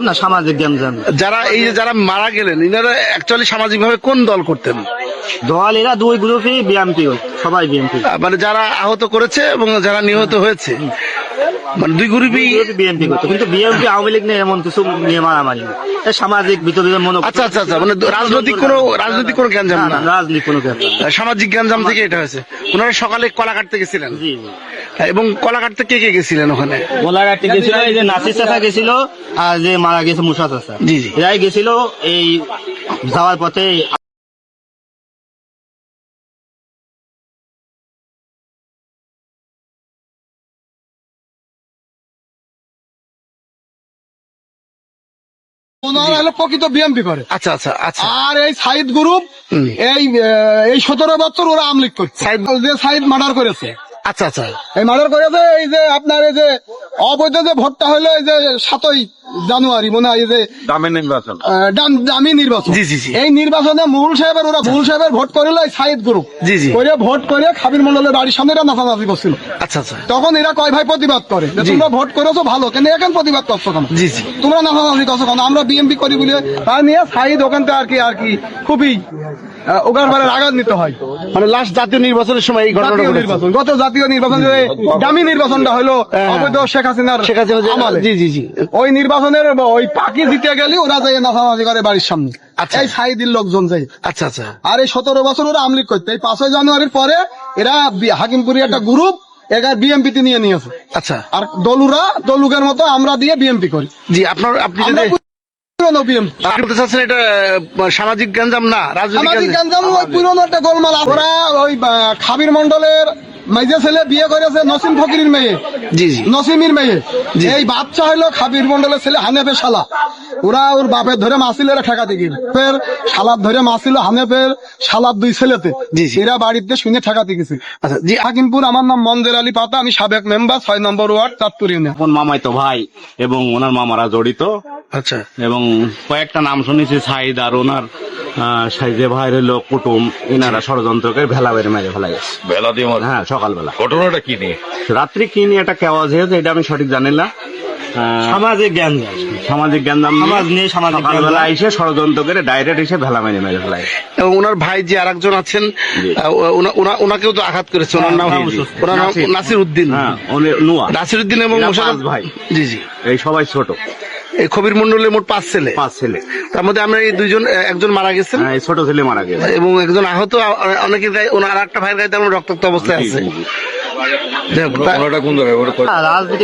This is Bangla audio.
না সামাজিক জ্ঞান যারা এই যে যারা মারা গেলেন ইনারা অ্যাকচুয়ালি সামাজিক ভাবে কোন দল করতেন? দল এরা দুই গ্রুপই বিএমপি সবাই বিএমপি মানে যারা আহত করেছে এবং যারা নিহত হয়েছে। মানে দুই গ্রুপই বিএনপি করতো কিন্তু বিএনপি আওয়ামী লীগ নিয়ে এমন কিছু নিয়ে মারামারি। সামাজিক ভিতরে মনে আচ্ছা আচ্ছা আচ্ছা মানে রাজনৈতিক কোনো রাজনৈতিক কোনো জ্ঞানজাম না, না না, রাজনীতি কোনো ব্যাপার না। আহ, সামাজিক জ্ঞানজাম থেকে এটা হয়েছে। ওনারা সকালে কলা কাটতে গেছিলেন জি। এবং কলাকাটতে কে কে গেছিলেন ওখানে? গোলাঘাটে গেছিল এই যে নাসির চাচা গেছিল আর যে মারা গেছে মুসা চাচা। জি, জি। এরাই গেছিল এই যাওয়ার পথে। ওনারা হলো প্রকৃত বিএমপি করে। আচ্ছা আচ্ছা আচ্ছা। আর এই সাইদ গ্রুপ এই এই সতেরো বছর ওরা আমলিক করছে। সাইদ- যে সাইদ মার্ডার করেছে আচ্ছা আচ্ছা। এই মার্ডার করেছে এই যে আপনার এই যে অবৈধ যে ভোটটা হলো এই যে সাতই জানুয়ারি মনে হয় এই যে দামের নির্বাচন। দামি নির্বাচন। জি, জি, জি। এই নির্বাচনে মুরুল সাহেবের ওরা মুরুল সাহেবের ভোট করিল এই সাইদ গ্রুপ জি, জি। করে ভোট করে খাবির মন্ডলের বাড়ির সামনে এরা নাচানাচি করছিল। আচ্ছা আচ্ছা। তখন এরা কয় ভাই প্রতিবাদ করে যে জি। তোমরা ভোট করেছ ভালো কেন এখন প্রতিবাদ করছ কেন? জি জি। তোমরা নাচানাচি করছ কেন? আমরা বিএমপি করি বলে তা নিয়ে সাইদ ওখান থেকে আর কি আর কি খুবই আহ, পরে আঘাত নিতে হয়। মানে লাস্ট জাতীয় নির্বাচনের সময় এই ঘটনাটা নির্বাচন গত জাতীয় নির্বাচন দামি নির্বাচনটা হলো অবৈধ শেখ হাসিনার শেখ হাসিনা জি জি জি। ওই নির্বাচনের ওই পাকি জিতে গেলে ওরা যাই নাচানাচি করে বাড়ির সামনে। আচ্ছা। এই সাইদির লোকজন যাই আচ্ছা আচ্ছা। আর এই সতেরো বছর ওরা আমলিক করতে এই পাঁচই জানুয়ারির পরে এরা হাকিমপুরি একটা গ্রুপ এরা বিএমপি তে নিয়ে নিয়েছে। আচ্ছা। আর দলুরা দলুকের মতো আমরা দিয়ে বিএমপি করি। জি আপনার আপনি এটা সামাজিক গ্যাঞ্জাম? না রাজনৈতিক গঞ্জাম ওই পুরনো একটা গোলমাল। ওরা ওই খাবির মন্ডলের মাইজে ছেলে বিয়ে করেছে নসিম ফকিরের মেয়ে। জি জি। নসিমের মেয়ে। এই বাচ্চা খাবির মন্ডলের ছেলে হানেফের শালা। ওরা ওর বাপের ধরে এরা ঠেকাতে গিয়ে ফের শালার ধরে হানেফের শালার দুই ছেলেতে। এরা বাড়িতে শুনে ঠেকাতে গেছে আচ্ছা জি। হাকিমপুর আমার নাম মঞ্জের আলী পাতা আমি সাবেক মেম্বার ছয় নম্বর ওয়ার্ড চাঁদপুর ইউনিয়ন। মামাই তো ভাই এবং ওনার মামারা জড়িত। আচ্ছা। এবং কয়েকটা নাম শুনেছি সাইদ আর ওনার। সাইজে হলো কুটুম এনারা ষড়যন্ত্রকে ভেলা বেড়ে মেরে ফেলা গেছে। বেলা দিয়ে হ্যাঁ সকালবেলা। ঘটনাটা কি নিয়ে? রাত্রি কি নিয়ে একটা কেওয়াজ হয়েছে এটা আমি সঠিক জানি না। সামাজিক জ্ঞান সামাজিক জ্ঞান সমাজ নিয়ে সামাজিক সকালবেলা এসে ষড়যন্ত্র করে ডাইরেক্ট এসে ভেলা মেরে মেরে ফেলা গেছে। এবং ওনার ভাই যে আরেকজন আছেন ওনাকেও তো আঘাত করেছে। ওনার নাম জি। ওনার নাম নাসির। উদ্দিন। হ্যাঁ নুয়া। নাসির উদ্দিন এবং ভাই। জি জি। এই সবাই ছোট। এই কবির মন্ডলের মোট পাঁচ ছেলে। পাঁচ ছেলে। তার মধ্যে আমরা এই দুইজন একজন মারা গেছেন। হ্যাঁ, ছোট ছেলে মারা গেছে। এবং একজন আহত অনেকের গায়ে ওনার আর একটা ভাইয়ের গায়ে তেমন রক্তাক্ত অবস্থায় আছে। জায়গায়? রাজনীতি